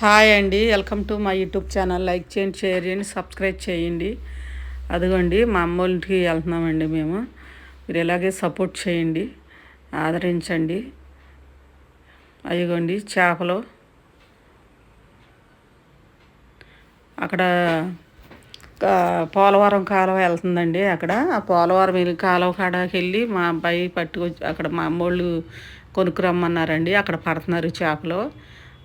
Hi అండి welcome to మా YouTube channel. Like చేయండి షేర్ చేయండి సబ్స్క్రైబ్ చేయండి. అదిగోండి మా అమ్మోళ్ళకి వెళ్తున్నామండి మేము. మీరు ఇలాగే సపోర్ట్ చేయండి ఆదరించండి. అదిగోండి చేపలు. అక్కడ పోలవరం కాలువ వెళ్తుందండి అక్కడ. ఆ పోలవరం వెళ్ళి కాలువ కాడకి వెళ్ళి మా అబ్బాయి పట్టుకొచ్చి అక్కడ మా అమ్మోళ్ళు కొనుక్కురమ్మన్నారండి. అక్కడ పడుతున్నారు చేపలు.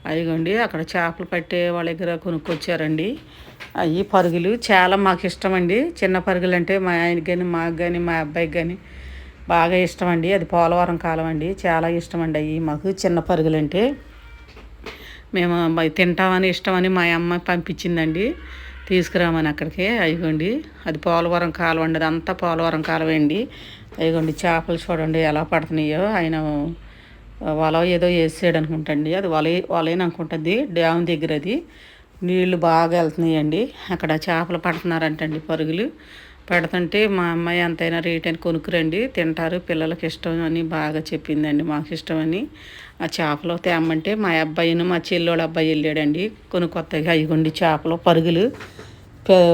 అదిగోండి అక్కడ చేపలు పట్టే వాళ్ళ దగ్గర కొనుక్కొచ్చారండి. అవి పరుగులు చాలా మాకు ఇష్టం అండి చిన్న పరుగులు అంటే మా ఆయనకి కానీ మాకు కానీ మా అబ్బాయికి కానీ బాగా ఇష్టం అండి అది పోలవరం కాలం అండి. చాలా ఇష్టం అండి అవి మాకు చిన్న పరుగులు అంటే మేము తింటామని ఇష్టమని మా అమ్మ పంపించిందండి. తీసుకురామని అక్కడికి. అయ్యండి అది పోలవరం కాలం అండి. అదంతా పోలవరం కాలువ అండి. అయ్యండి చేపలు చూడండి ఎలా పడుతున్నాయో. ఆయన వల ఏదో వేసాడు అనుకుంటండి అది వల వలేని అనుకుంటుంది డ్యామ్ దగ్గర అది నీళ్ళు బాగా వెళ్తున్నాయండి. అక్కడ చేపలు పడుతున్నారంటండి పరుగులు. పెడుతుంటే మా అమ్మాయి అంతైనా రేట్ అని కొనుక్కురండి. తింటారు పిల్లలకి ఇష్టం అని బాగా చెప్పిందండి మాకు ఇష్టమని ఆ చేపలు తేమంటే మా అబ్బాయిను మా చెల్లోళ్ళ అబ్బాయి వెళ్ళాడండి. కొన్ని కొత్తగా అయిగోండి చేపలు పరుగులు.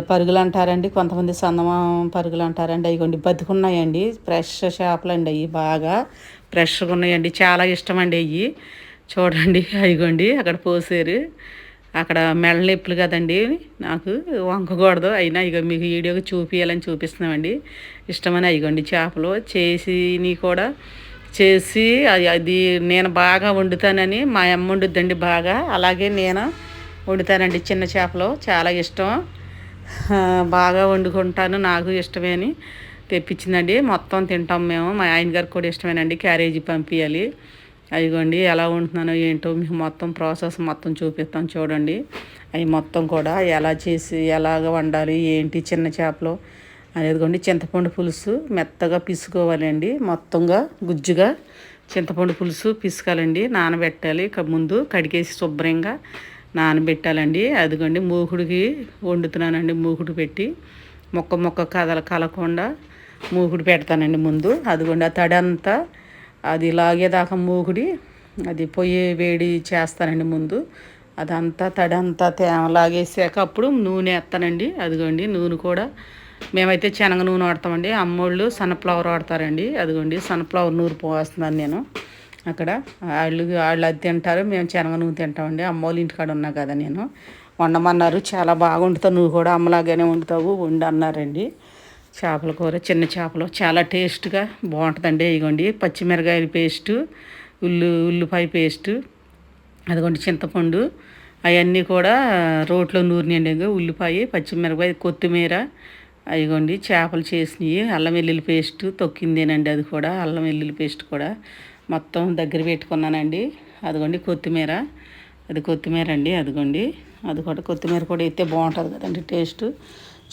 పరుగులు అంటారండి కొంతమంది సందమ పరుగులు అంటారండి అయిగోండి బతుకున్నాయండి ఫ్రెష్ చేపలు అండి అవి బాగా. ఫ్రెష్గా ఉన్నాయండి. చాలా ఇష్టం అండి అవి చూడండి అయిగోండి అక్కడ పోసారు. అక్కడ మెడ నొప్పులు కదండి. నాకు వంకకూడదు. అయినా ఇక మీకు వీడియోకి చూపించాలని చూపిస్తున్నామండి. ఇష్టమని అయిగోండి చేపలు చేసిని కూడా చేసి అది అది నేను బాగా వండుతానని మా అమ్మ వండుద్దండి బాగా. అలాగే నేను వండుతానండి చిన్న చేపలు. చాలా ఇష్టం. బాగా వండుకుంటాను. నాకు ఇష్టమే అని తెప్పించిందండి. మొత్తం తింటాం మేము. మా ఆయన గారికి కూడా ఇష్టమేనండి. క్యారేజీ పంపించాలి అదిగోండి ఎలా ఉంటున్నానో ఏంటో మీకు మొత్తం ప్రాసెస్ మొత్తం చూపిస్తాం చూడండి. అవి మొత్తం కూడా ఎలా చేసి ఎలాగ వండాలి ఏంటి చిన్న చేపలు అనేదిగోండి. చింతపండు పులుసు మెత్తగా పిసుకోవాలండి. మొత్తంగా గుజ్జుగా చింతపండు పులుసు పిసకాలండి. నానబెట్టాలి. ముందు కడిగేసి శుభ్రంగా నానబెట్టాలండి. అదిగోండి మూకుడికి వండుతున్నానండి. మూకుడు పెట్టి మొక్క మొక్క కదల కలకుండా మూకుడు పెడతానండి ముందు. అదిగోండి ఆ తడంతా అది లాగేదాకా మూకుడి అది పొయ్యి వేడి చేస్తానండి ముందు. అదంతా తడంతా తేమ లాగేసాక అప్పుడు నూనె వేస్తానండి. అదిగోండి నూనె కూడా మేమైతే శనగ నూనె వాడతామండి. అమ్మోళ్ళు సన్ఫ్లవర్ వాడతారండి. అదిగోండి సన్ఫ్లవర్ నూనె పోస్తున్నాను నేను అక్కడ. వాళ్ళు వాళ్ళు అది తింటారు మేము శనగ నూనె తింటామండి. అమ్మోళ్ళు ఇంటికాడ ఉన్నా కదా నేను. వండమన్నారు చాలా బాగా వండుతావు నువ్వు కూడా అమ్మలాగానే వండుతావు వండి అన్నారండి. చేపల కూర చిన్న చేపలు. చాలా టేస్ట్గా బాగుంటుందండి ఇదిగోండి పచ్చిమిరకాయల పేస్టు ఉల్లు ఉల్లిపాయ పేస్టు అదిగోండి చింతపండు. అవన్నీ కూడా రోట్లో నూరినండి ఉల్లిపాయ పచ్చిమిరపకాయ కొత్తిమీర అదిగోండి చేపలు చేసినవి అల్లం వెల్లుల్లి పేస్ట్ తొక్కిందేనండి అది కూడా అల్లం వెల్లుల్లి పేస్ట్ కూడా మొత్తం దగ్గర పెట్టుకున్నానండి. అదిగోండి కొత్తిమీర అది కొత్తిమీర అండి అదిగోండి. అది కూడా కొత్తిమీర కూడా అయితే బాగుంటుంది కదండి టేస్ట్.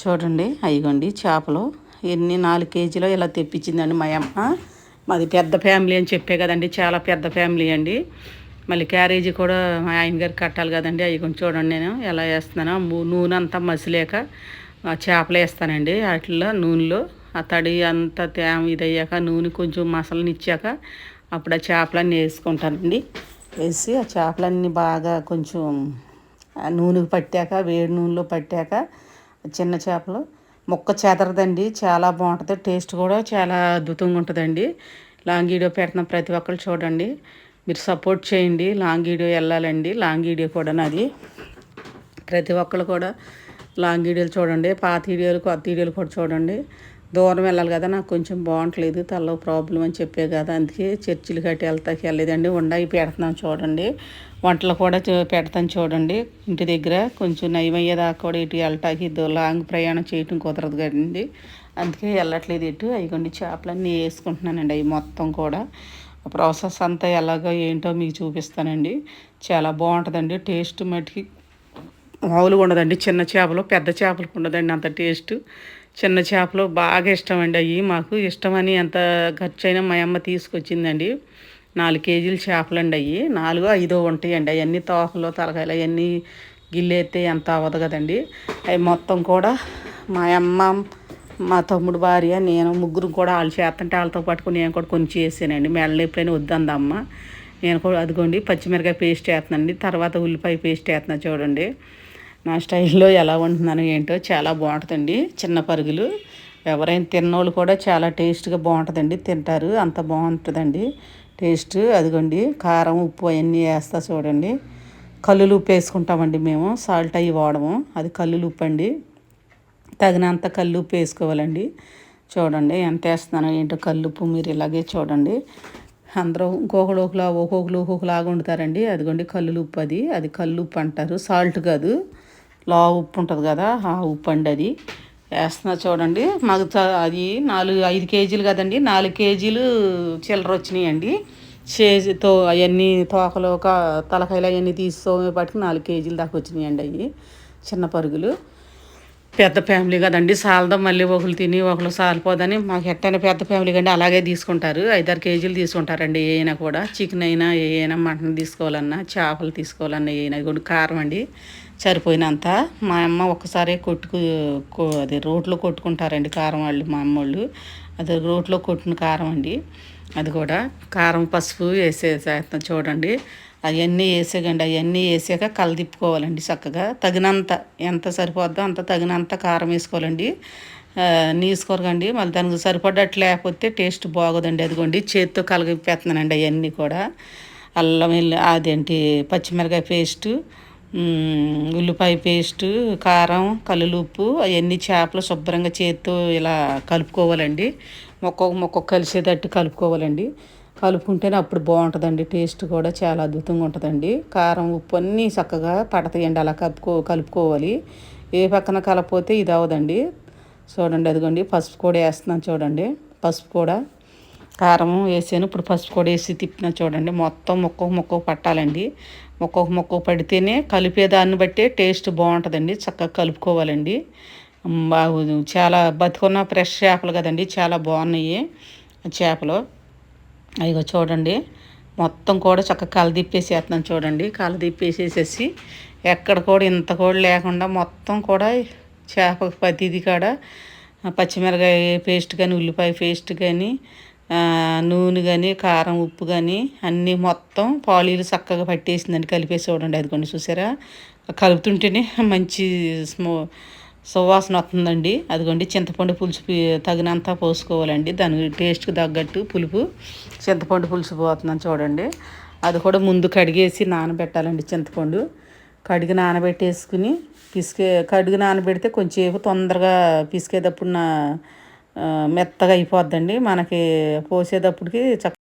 చూడండి అదిగోండి చేపలు. ఎన్ని నాలుగు కేజీలో ఇలా తెప్పించిందండి మా అమ్మ. మాది పెద్ద ఫ్యామిలీ అని చెప్పే కదండి చాలా పెద్ద ఫ్యామిలీ అండి. మళ్ళీ క్యారేజీ కూడా మా ఆయన గారికి కట్టాలి కదండి అవి కొంచెం చూడండి నేను ఎలా వేస్తున్నానో. నూనె అంతా మసిలేక ఆ చేపలు వేస్తానండి వాటిల్లో నూనెలో. ఆ తడి అంతా తేమ ఇదయ్యాక నూనె కొంచెం మసలనిచ్చాక అప్పుడు ఆ చేపలన్నీ వేసుకుంటానండి. వేసి ఆ చేపలన్నీ బాగా కొంచెం నూనె నూనెకు పట్టాక వేడి నూనెలో పట్టాక చిన్న చేపలు. ముక్క చెదరదండి చాలా బాగుంటుంది. టేస్ట్ కూడా చాలా అద్భుతంగా ఉంటుందండి. లాంగ్ వీడియో పెడుతున్న ప్రతి ఒక్కరు చూడండి. మీరు సపోర్ట్ చేయండి. లాంగ్ వీడియో వెళ్ళాలండి. లాంగ్ వీడియో కూడా నాది. ప్రతి ఒక్కరు కూడా లాంగ్ వీడియోలు చూడండి. పాత వీడియోలు కొత్త వీడియోలు కూడా చూడండి. దూరం వెళ్ళాలి కదా నాకు కొంచెం బాగుంటలేదు తలలో ప్రాబ్లం అని చెప్పే కదా అందుకే చర్చిలు కట్టి వెళ్తాకి వెళ్ళలేదండి. ఉండాయి పెడుతున్నాను చూడండి. వంటలు కూడా పెడతాను చూడండి. ఇంటి దగ్గర కొంచెం నయమయ్యేదాకా కూడా ఇటు వెళ్ళటానికి లాంగ్ ప్రయాణం చేయటం కుదరదు కదండి. అందుకే వెళ్ళట్లేదు ఇటు. అవిగోండి చేపలన్నీ వేసుకుంటున్నానండి అవి మొత్తం కూడా. ప్రాసెస్ అంతా ఎలాగో ఏంటో మీకు చూపిస్తానండి. చాలా బాగుంటుందండి టేస్ట్ మటుకి మామూలుగా ఉండదండి. చిన్న చేపలు పెద్ద చేపలకు ఉండదండి అంత టేస్ట్. చిన్న చేపలు బాగా ఇష్టం అండి అవి మాకు ఇష్టమని ఎంత ఖర్చైనా మా అమ్మ తీసుకొచ్చిందండి. నాలుగు కేజీలు చేపలు అండి అవి నాలుగో ఐదో ఉంటాయండి. అవన్నీ తోకలు తలకాయలు అవన్నీ గిల్లెత్తే ఎంత అవ్వదు కదండి. అవి మొత్తం కూడా మా అమ్మ మా తమ్ముడు భార్య నేను ముగ్గురు కూడా వాళ్ళు చేస్తుంటే వాళ్ళతో పట్టుకుని నేను కూడా కొన్ని చేసానండి మెడలు ఎప్పుడైనా వద్దందమ్మ నేను కూడా అదిగోండి పచ్చిమిరకాయ పేస్ట్ వేస్తున్నానండి తర్వాత ఉల్లిపాయ పేస్ట్ వేస్తున్నా చూడండి. నా స్టైల్లో ఎలా వండుతున్నాను ఏంటో చాలా బాగుంటుందండి. చిన్న పరుగులు. ఎవరైనా తిన్నోళ్ళు కూడా చాలా టేస్ట్గా బాగుంటుందండి. తింటారు. అంత బాగుంటుందండి. టేస్ట్ అదిగోండి. కారం ఉప్పు అవన్నీ వేస్తా చూడండి. కల్లులు ఉప్పు వేసుకుంటామండి మేము. సాల్ట్ అవి వాడము. అది కల్లులు ఉప్పు అండి. తగినంత కల్లు ఉప్పు వేసుకోవాలండి. చూడండి ఎంత వేస్తున్నాను ఏంటో కల్లుప్పు మీరు ఇలాగే చూడండి. అందరూ ఇంకొకరు ఒకలా ఒక్కొక్కరు ఒక్కొక్కలాగా వండుతారండి. అదిగోండి కల్లులు ఉప్పు అది. అది కల్లు ఉప్పు అంటారు. సాల్ట్ కాదు. లా ఉప్పు ఉంటుంది కదా ఆ ఉప్పు అండి అది. వేస్తున్నా చూడండి మాకు అది నాలుగు ఐదు కేజీలు కదండి నాలుగు కేజీలు చిల్లర వచ్చినాయండి. చేతితో అవన్నీ తోకలు ఒక తలకాయలు అవన్నీ తీసి నాలుగు కేజీలు దాకా వచ్చినాయండి అవి చిన్న పరుగులు. పెద్ద ఫ్యామిలీ కదండి. సాలదాం మళ్ళీ ఒకరు తిని ఒకరు సాలిపోదని మాకు ఎట్టైనా పెద్ద ఫ్యామిలీ కండి అలాగే తీసుకుంటారు. ఐదారు కేజీలు తీసుకుంటారండి. ఏమైనా కూడా చికెన్ అయినా ఏమైనా మటన్ తీసుకోవాలన్నా చేపలు తీసుకోవాలన్నా ఏమైనా కూడా కారం అండి. సరిపోయినంత మా అమ్మ ఒకసారి కొట్టుకు అది రోట్లో కొట్టుకుంటారండి కారం వాళ్ళు మా అమ్మ వాళ్ళు. అది రోట్లో కొట్టిన కారం అండి. అది కూడా కారం పసుపు వేసేసేస్తాం చూడండి. అవన్నీ వేసేయండి అవన్నీ వేసాక కలదిప్పుకోవాలండి చక్కగా. తగినంత ఎంత సరిపోద్దో అంత తగినంత కారం వేసుకోవాలండి. నీసుకోరకండి మళ్ళీ దానికి సరిపడట్టు లేకపోతే టేస్ట్ బాగోదండి. అదిగోండి చేతితో కలగిపెడుతున్నానండి అవన్నీ కూడా. అల్లం వెల్లి అదేంటి పచ్చిమిరకాయ పేస్టు ఉల్లిపాయ పేస్టు కారం కల్లులుప్పు అవన్నీ చేపలు శుభ్రంగా చేతితో ఇలా కలుపుకోవాలండి. మొక్క మొక్క కలిసేటట్టు కలుపుకోవాలండి. కలుపుకుంటేనే అప్పుడు బాగుంటుందండి. టేస్ట్ కూడా చాలా అద్భుతంగా ఉంటుందండి. కారం ఉప్పు అన్నీ చక్కగా పడతాయండి. అలా కలుపుకో కలుపుకోవాలి. ఏ పక్కన కలపోతే ఇది అవ్వదండి. చూడండి అదిగోండి పసుపు కూడా వేస్తున్నాను చూడండి. పసుపు కూడా కారం వేసాను. ఇప్పుడు పసుపు కూడా వేసి తిప్పిన చూడండి. మొత్తం మొక్క మొక్క పట్టాలండి. మొక్క మొక్క పడితేనే కలిపేదాన్ని బట్టే టేస్ట్ బాగుంటుందండి. చక్కగా కలుపుకోవాలండి. బాగు చాలా బతుకున్న ఫ్రెష్ చేపలు కదండి. చాలా బాగున్నాయి చేపలు. అయ్యో చూడండి మొత్తం కూడా చక్కగా కలదిప్పేసేస్తున్నాను చూడండి. కలదిప్పేసేసేసి ఎక్కడ కూడా ఇంత కూడా లేకుండా మొత్తం కూడా చేప ప్రతిది కాడ పచ్చిమిరకాయ పేస్ట్ కానీ ఉల్లిపాయ పేస్ట్ కానీ నూనె కానీ కారం ఉప్పు కానీ అన్నీ మొత్తం పాలీలు చక్కగా పట్టేసిందండి. కలిపేసి చూడండి అది కొన్ని చూసారా? కలుపుతుంటేనే మంచి స్మో సువాసన వస్తుందండి. అదిగోండి చింతపండు పులుసు తగినంత పోసుకోవాలండి. దాని టేస్ట్కి తగ్గట్టు పులుపు చింతపండు పులుసు పోతుందని చూడండి. అది కూడా ముందు కడిగేసి నానబెట్టాలండి చింతపండు. కడిగి నానబెట్టేసుకుని పిసికే కడిగి నానబెడితే కొంచెంసేపు తొందరగా పిసికేటప్పుడు నా మెత్తగా అయిపోద్దండి. మనకి పోసేటప్పటికి చక్క